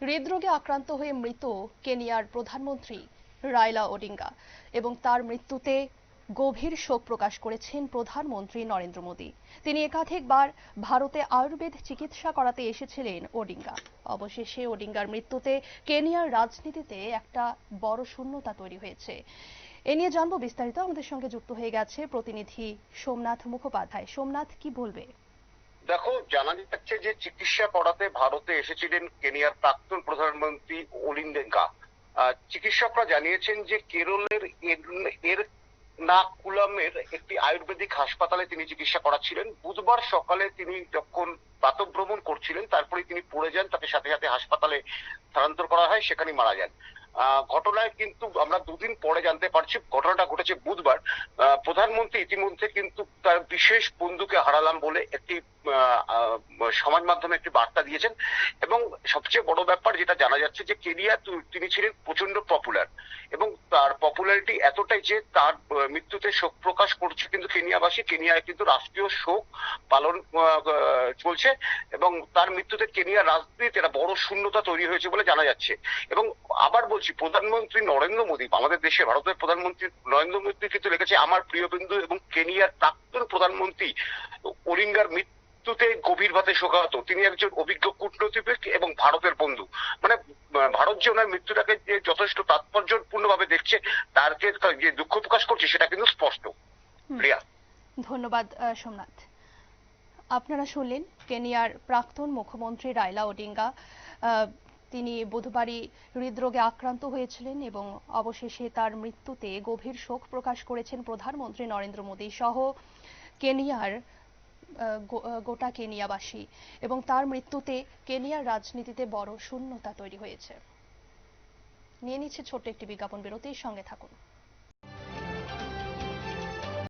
হৃদরোগে আক্রান্ত হয়ে মৃত কেনিয়ার প্রধানমন্ত্রী রাইলা ওডিঙ্গা এবং তার মৃত্যুতে গভীর শোক প্রকাশ করেছেন প্রধানমন্ত্রী নরেন্দ্র মোদী। তিনি একাধিকবার ভারতে আয়ুর্বেদ চিকিৎসা করাতে এসেছিলেন ওডিঙ্গা। অবশেষে ওডিঙ্গার মৃত্যুতে কেনিয়ার রাজনীতিতে একটা বড় শূন্যতা তৈরি হয়েছে। এ নিয়ে জানব বিস্তারিত। আমাদের সঙ্গে যুক্ত হয়ে গেছে প্রতিনিধি সোমনাথ মুখোপাধ্যায়। সোমনাথ, কি বলবে? দেখো, জানা যাচ্ছে যে চিকিৎসা করাতে ভারতে এসেছিলেন কেনিয়ার প্রাক্তন প্রধানমন্ত্রী ওলিন্ডেঙ্গা চিকিৎসকরা জানিয়েছেন যে কেরলের এর- নাকুলামের একটি আয়ুর্বেদিক হাসপাতালে তিনি চিকিৎসা করাচ্ছিলেন। বুধবার সকালে তিনি যখন প্রাতভ্রমণ করছিলেন তারপরে তিনি পড়ে যান, তাকে সাথে সাথে হাসপাতালে স্থানান্তর করা হয় সেখানে মারা যান। ঘটনায় কিন্তু আমরা দুদিন পরে জানতে পারছি, ঘটনাটা ঘটেছে বুধবার। প্রধানমন্ত্রী ইতিমধ্যে কিন্তু তার বিশেষ বন্ধুকে হারালাম বলে একটি সমাজ মাধ্যমে একটি বার্তা দিয়েছেন। এবং সবচেয়ে বড় ব্যাপার যেটা জানা যাচ্ছে যে কেনিয়া তিনি ছিলেন প্রচণ্ড পপুলার এবং তার পপুলারিটি এতটাই যে তার মৃত্যুতে শোক প্রকাশ করছে কিন্তু কেনিয়াবাসী। কেনিয়ায় কিন্তু রাষ্ট্রীয় শোক পালন চলছে এবং তার মৃত্যুতে কেনিয়ার রাজনীতিতে একটা বড় শূন্যতা তৈরি হয়েছে বলে জানা যাচ্ছে। এবং আবার বলছি, প্রধানমন্ত্রী নরেন্দ্র মোদী আমাদের দেশে ভারতের প্রধানমন্ত্রী নরেন্দ্র মোদী কিন্তু লিখেছে, আমার প্রিয় বিন্দু এবং কেনিয়ার প্রাক্তন প্রধানমন্ত্রী ওরিঙ্গার মৃত্যুতে গভীরভাবে শোকাহত। তিনি একজন অভিজ্ঞ কূটনীতিবিদ এবং ভারতের বন্ধু। মানে ভারত যে ওনার মৃত্যুটাকে যে যথেষ্ট তাৎপর্যপূর্ণ ভাবে দেখছে তার যে দুঃখ প্রকাশ করছে সেটা কিন্তু স্পষ্ট। প্রিয়া। ধন্যবাদ সোমনাথ। আপনারা শুনলেন কেনিয়ার প্রাক্তন মুখ্যমন্ত্রী রাইলা ওডিঙ্গা। তিনি বুধবারই হৃদরোগে আক্রান্ত হয়েছিলেন এবং অবশেষে তার মৃত্যুতে গভীর শোক প্রকাশ করেছেন প্রধানমন্ত্রী নরেন্দ্র মোদী সহ কেনিয়ার গোটা কেনিয়াবাসী এবং তার মৃত্যুতে কেনিয়ার রাজনীতিতে বড় শূন্যতা তৈরি হয়েছে। নিয়ে নিচ্ছে ছোট্ট একটি বিজ্ঞাপন বিরতির সঙ্গে থাকুন।